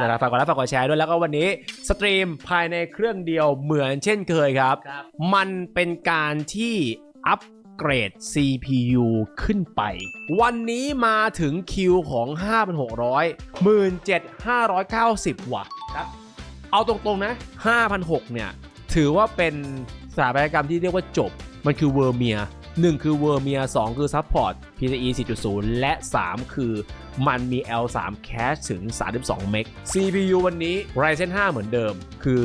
นะครับฝากกดไลค์ฝากกดแชร์ด้วยแล้วก็วันนี้สตรีมภายในเครื่องเดียวเหมือนเช่นเคยครับ ครับ มันเป็นการที่อัปเกรด CPU ขึ้นไป วันนี้มาถึงคิวของ 5,600 17,590 ว่ะ ครับ เอาตรงๆนะ 5,600 เนี่ย ถือว่าเป็นสถาปัตยกรรมที่เรียกว่าจบ มันคือเวอร์เมีย 1 คือเวอร์เมีย2คือซัพพอร์ต PCIe 4.0 และ 3 คือมันมี L3 cache ถึง 32 เมก CPU วันนี้ Ryzen 5 เหมือนเดิมคือ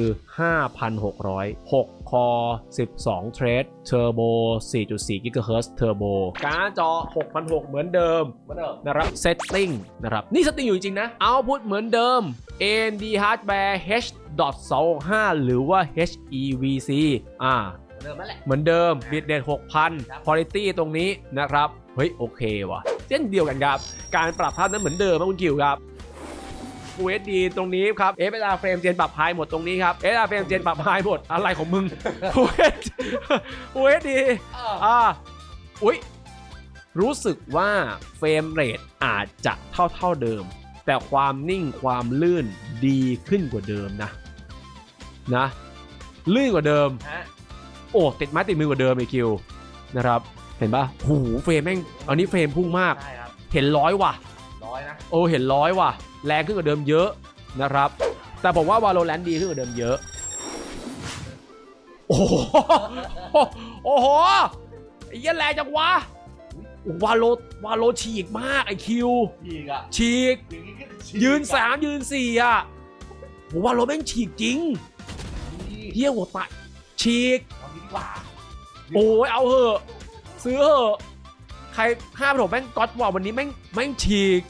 5,600 6 core 12 thread turbo 4.4 GHz turbo การ์ดจอ 6,600 เหมือนเดิมเหมือนเดิมนะครับ setting นะครับ นี่ setting อยู่จริงๆนะ output เหมือนเดิม AMD hardware H.25 หรือว่า HEVC อ่า เหมือนเดิมนั่นแหละ เหมือนเดิมบิตเดทครับ6,000 quality ตรงนี้นะครับ เฮ้ย โอเคว่ะ เช่นเดียวกันครับ การปรับภาพนั้นเหมือนเดิมนะคุณกิวครับ USD ตรงนี้ครับ FSR frame gen ปรับไฮหมดตรงนี้ครับ FSR frame gen ปรับไฮหมดอะไรของมึง USD อ่าอุ๊ยรู้สึกว่าเฟรมเรทอาจจะเท่าเท่าๆเดิม แต่ความนิ่งความลื่นดีขึ้นกว่าเดิมนะนะ ลื่นกว่าเดิมฮะ โอ้ติดไม้ติดมือกว่าเดิมไอคิวนะครับเห็นปะหูเฟรมแม่งอันนี้เฟรมพุ่งมาก ใช่ครับเห็นร้อยว่ะ ร้อยนะโอ้เห็นร้อยว่ะ แรงขึ้นกว่าเดิมเยอะนะครับ แต่ผมว่าวาโลแรนดีขึ้นกว่าเดิมเยอะ โอ้โหโอ้โหไอ้เหี้ยแรงจังวะวาโลวาโลฉีกมากไอคิวอีกอะฉีกอย่างนี้ก็ฉีกยืน3ยืน4อะโหวาโลแม่งฉีกจริงนี่เฮี้ยหัวตะฉีกเอางี้ ดีกว่า โอ้ยเอาเหอะ ซื้อเหอะ ใครห้ามผมแม่งก๊อตว่าวันนี้แม่งแม่งฉีก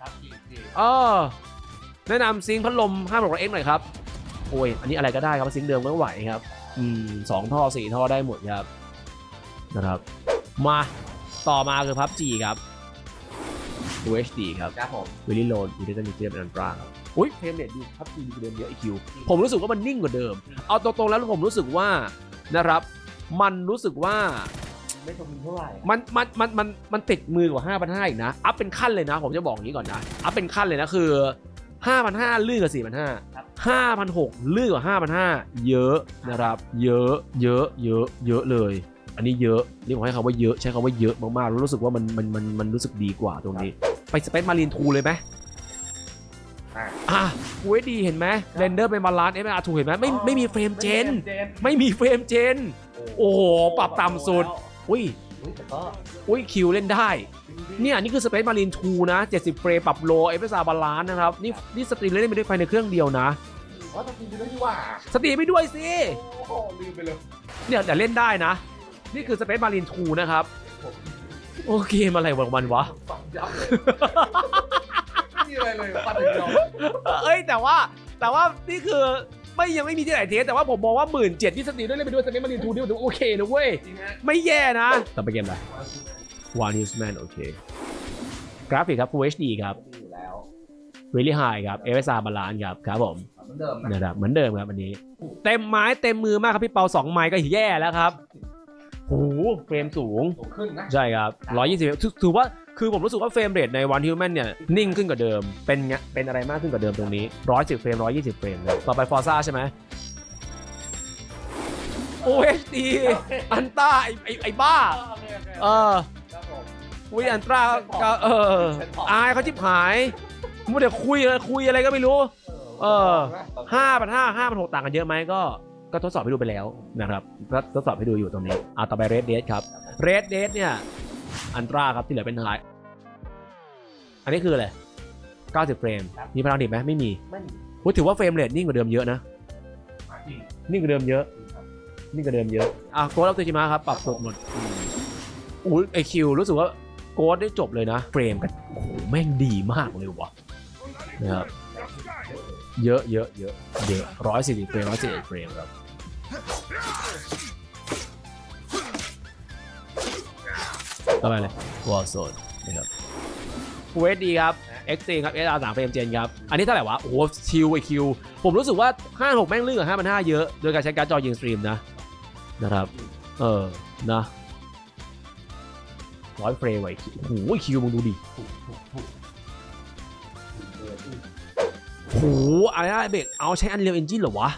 ครับฉีกฉีกเออแนะนำซิงค์พัดลมห้ามบอกเอ็กหน่อยครับ โอ้ย อันนี้อะไรก็ได้ครับซิงค์เดิมก็ไหวครับ อืมสองท่อสี่ท่อได้หมดครับ นะครับ มาต่อมาคือพับจีครับ UHD ครับครับผมวิลลี่โลนวิลลี่ตันนิเจียเป็นอันตราครับอุ้ยเฟรมเรทดีพับจีดีกว่าเดิมเยอะไอคิวผมรู้สึกว่ามันนิ่งกว่าเดิม เอาตรงๆแล้วผมรู้สึกว่า นะครับ มันรู้สึกว่าไม่สมบูรณ์เท่าไหร่มันมันมันมันมันติดมือกว่า 5,500อีกนะ อัพเป็นขั้นเลยนะ ผมจะบอกอย่างนี้ก่อนนะ อัพเป็นขั้นเลยนะคือ 5,500ลื่นกว่า4,500 5,600ลื่นกว่า5,500เยอะนะครับ เยอะ เยอะ เยอะ เยอะเลย อันนี้เยอะนี่ผมให้คำว่าเยอะใช้คำว่าเยอะมากๆรู้สึกว่ามันมันมันมันรู้สึกดีกว่าตรงนี้ ไปสเปซมารีนทูเลยไหมอะ อะกูให้ดีเห็นไหมเรนเดอร์เป็นบาลานซ์เอฟอาร์ทูเห็นไหมไม่ไม่มีเฟรมเจนเจน ไม่มีเฟรมเจน โอ้โห ปรับต่ำสุด อุ้ยอุ้ยแต่ก็อุ้ยคิวเล่นได้ เนี่ยนี่คือ Space Marine 2นะ 70 เฟรมปรับโลเอฟเอสอาร์บาลานนะครับ นี่นี่สตรีมเล่นไปด้วยภายในเครื่องเดียวนะว่าจะกินไปด้วยดีกว่าสตรีมไปด้วยสิโอ้โหลืมไปเลยเนี่ยแต่เล่นได้นะ นี่คือ Space Marine 2นะครับ โอเคมอะไรของมันวะฝังยับเลยไม่มีอะไรเลยฟันถึงเราเอ้ยแต่ว่าแต่ว่านี่คือไม่ยังไม่มีที่ไหนเทสแต่ว่าผมมองว่าหมื่นเจ็ดที่สตรีมได้เล่นไปด้วย Space Marine 2นี่มันถือว่าโอเคนะเว้ย จริงฮะไม่แย่นะต่อไปเกมอะไร One Newsman โอเค กราฟิกครับ Full HD ครับดีอยู่แล้ว Really High ครับ FSR Balance ครับครับผมเหมือนเดิมนะนะครับเหมือนเดิมครับอันนี้ เต็มไม้เต็มมือมากครับพี่เปาสองไม้ก็แย่แล้วครับโอ้โหเฟรมสูง สูงขึ้นนะ ใช่ครับ 120ถือถือว่า คือผมรู้สึกว่าเฟรมเรทในวันฮิวแมนเนี่ย นิ่งขึ้นกว่าเดิม เป็นไงเป็นอะไรมากขึ้นกว่าเดิมตรงนี้110เฟรม120เฟรมครับต่อไปฟอร์ซ่าใช่ไหม OHD อันต้าไอไอไอบ้า เออครับผมคุยอันตราก็เอออายเขาจิบหายมัวแต่คุยอะไรคุยอะไรก็ไม่รู้ เออห้าพันห้าห้าพันหกต่างกันเยอะไหมก็ก็ทดสอบให้ดูไปแล้วนะครับก็ทดสอบให้ดูอยู่ตรงนี้อะต่อไปเรดเดครับเรดเดเนี่ย อันตราครับที่เหลือเป็นไฮอันนี้คืออะไร 90 เฟรมมีพลังดิบไหมไม่มีไม่มีพูดถือว่าเฟรมเรทนิ่งกว่าเดิมเยอะนะ จริงนิ่งกว่าเดิมเยอะ ครับ นิ่งกว่าเดิมเยอะอะโกดอัพตัวจิมาครับ ปรับสุดหมดอุ้ยไอคิวรู้สึกว่าโกดได้จบเลยนะ เฟรมกันโอ้โหแม่งดีมากเลยว่ะนะครับเยอะเยอะเยอะเยอะร้อยสี่สิบเฟรมร้อยสี่สิบเฟรมครับ ต่อไปเลยวอลโซนนะครับเวทดีครับ x อครับ SR 3เฟรมเจนครับ อันนี้เท่าไหร่วะ โอ้โหชิวไอคิว ผมรู้สึกว่า 5 6 แม่งลื่นกับ5 5 0เยอะ โดยการใช้การ์ดจอยิงสตรีมนะ นะครับ เออ นะร้อยเฟรมไว้โอ้โหคิวมึงดูดิถูกถูกถูกโอ้โหอะไรนะเบกเอาใช้ Unreal Engine เหรอวะ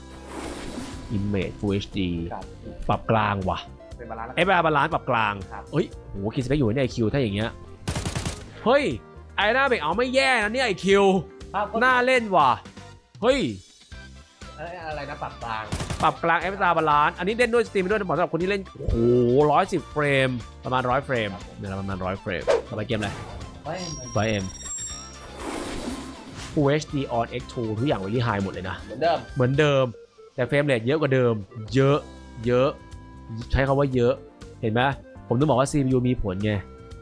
Image Full HD ครับปรับกลางว่ะ เป็นบาลานซ์เอฟบาลานซ์ปรับกลางครับ เฮ้ยโหคิดสเปคอยู่ในไอคิวถ้าอย่างเงี้ย เฮ้ย ไอ้หน้าเบกเอาไม่แย่นะเนี่ยไอคิวภาพก็น่าเล่นว่ะ เฮ้ยเอ้ย อะไรนะปรับกลาง ปรับกลางเอฟบาลานซ์อันนี้เล่นด้วยสตรีมด้วยนะบอกสำหรับคนที่เล่น โอ้โหร้อยสิบเฟรม ประมาณร้อยเฟรมเดี๋ยวประมาณร้อยเฟรมต่อไปเกมอะไรเฮ้ยมันไฟเอ็ม Full HD on X2 ทุกอย่างไว้ที่ไฮหมดเลยนะ เหมือนเดิม เหมือนเดิม แต่เฟรมเรทเยอะกว่าเดิม เยอะ เยอะ ใช้คำว่าเยอะเห็นไหมผมต้องบอกว่า CPU มีผลไง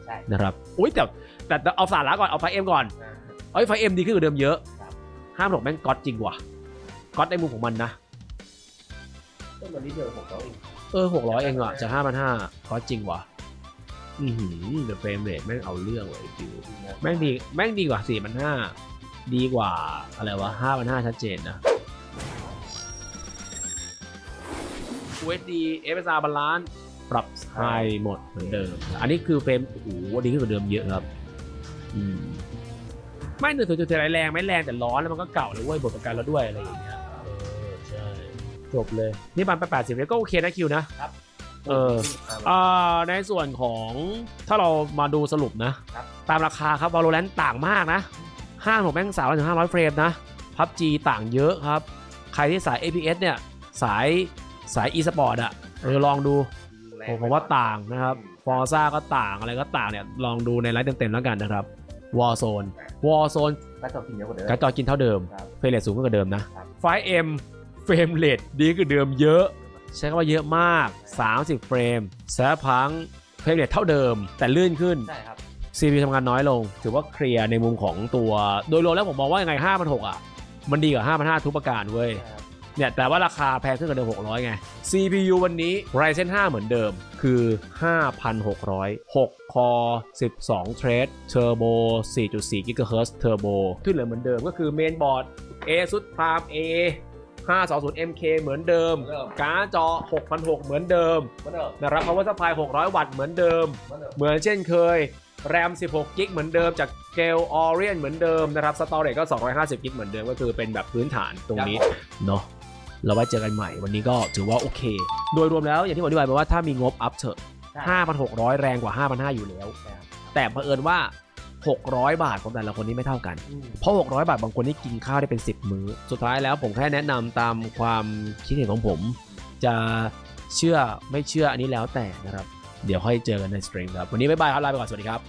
ใช่ นะครับอุ้ยแต่แต่แต่เอาสาระก่อนเอาไฟเอ็มก่อนอ่าเอ้ยไฟเอ็มดีขึ้นกว่าเดิมเยอะครับ ห้ามหลกแม่งก๊อตจริงว่ะก๊อตในมุมของมันนะต้นวันนี้เดียวผมเขาเอง เออหกร้อยเองอะจากห้าพันห้าก๊อตจริงว่ะอือหือแต่เฟรมเรทแม่งเอาเรื่องเลยฟิว แม่งดีแม่งดีกว่าสี่พันห้าดีกว่าอะไรวะห้าพันห้าชัดเจนนะ USD FSR บาลานซ์ปรับไฮหมดเหมือนเดิม อันนี้คือเฟรมโอ้โหดีขึ้นกว่าเดิมเยอะครับ อืม ไม่เหนื่อยตัวจะแรงไม่แรงแต่ร้อนแล้วมันก็เก่าเลยเว้ยบทประกันเราด้วยอะไรอย่างเงี้ยเออใช่จบเลย นี่มันไปแปดสิบเลยก็โอเคนะคิวนะเอออ่าในส่วนของถ้าเรามาดูสรุปนะครับตามราคาครับ Valorant ต่างมากนะห้างของแม่งสามร้อยถึงห้าร้อยเฟรมนะ PUBG ต่างเยอะครับ ใครที่สาย APS เนี่ยสาย สาย e-sport อะเออลองดูผมผมว่าต่างนะครับฟอร์ซ่าก็ต่างอะไรก็ต่างเนี่ยลองดูในไลฟ์เต็มๆแล้วกันนะครับ Warzone Warzone ก็จะกินเยอะกว่าเดิมกระจอกินเท่าเดิมครับเฟรมเรทสูงกว่าเดิมนะครับไฟเอ็มเฟรมเรทดีกว่าเดิมเยอะ ใช้คำว่าเยอะมาก 30 เฟรมแซฟพังเฟรมเรทเท่าเดิม แต่ลื่นขึ้นใช่ครับ CPU ทำงานน้อยลง ถือว่าเคลียร์ในมุมของตัว โดยรวมแล้วผมมองว่ายังไง5 6 0 0อะ มันดีกว่า5 5 0 0 ทุกประการเว้ยใช่ครับ เนี่ยแต่ว่าราคาแพงขึ้นกว่าเดิม 600 ไง CPU วันนี้ Ryzen 5 เหมือนเดิมคือ 5,600 6 Core 12 Thread Turbo 4.4 GHz Turbo ที่เหลือเหมือนเดิมก็คือ Mainboard ASUS Prime A 520 MK เหมือนเดิมเหมือนเดิมการ์ดจอ 6,600เหมือนเดิมเหมือนเดิม นะครับ Power Supply 600 วัตต์เหมือนเดิมเหมือนเดิม เหมือนเช่นเคย แรม 16 กิกเหมือนเดิม จากเกลออเรียนเหมือนเดิมนะครับ สตอเรจก็ 250 กิกเหมือนเดิม ก็คือเป็นแบบพื้นฐานตรงนี้ เนาะ เราไว้เจอกันใหม่ วันนี้ก็ถือว่าโอเค โดยรวมแล้วอย่างที่ผมอธิบายไปว่าถ้ามีงบอัพเถอะใช่5,600 แรงกว่า 5,500 อยู่แล้ว แต่เผอิญว่า 600 บาทของแต่ละคนนี่ไม่เท่ากันอืมเพราะ 600 บาทบางคนนี่กินข้าวได้เป็น 10 มื้อ สุดท้ายแล้วผมแค่แนะนำตามความคิดเห็นของผม จะเชื่อไม่เชื่ออันนี้แล้วแต่นะครับ เดี๋ยวค่อยเจอกันในสตรีมครับ วันนี้บ๊ายบายครับลาไปก่อน สวัสดีครับ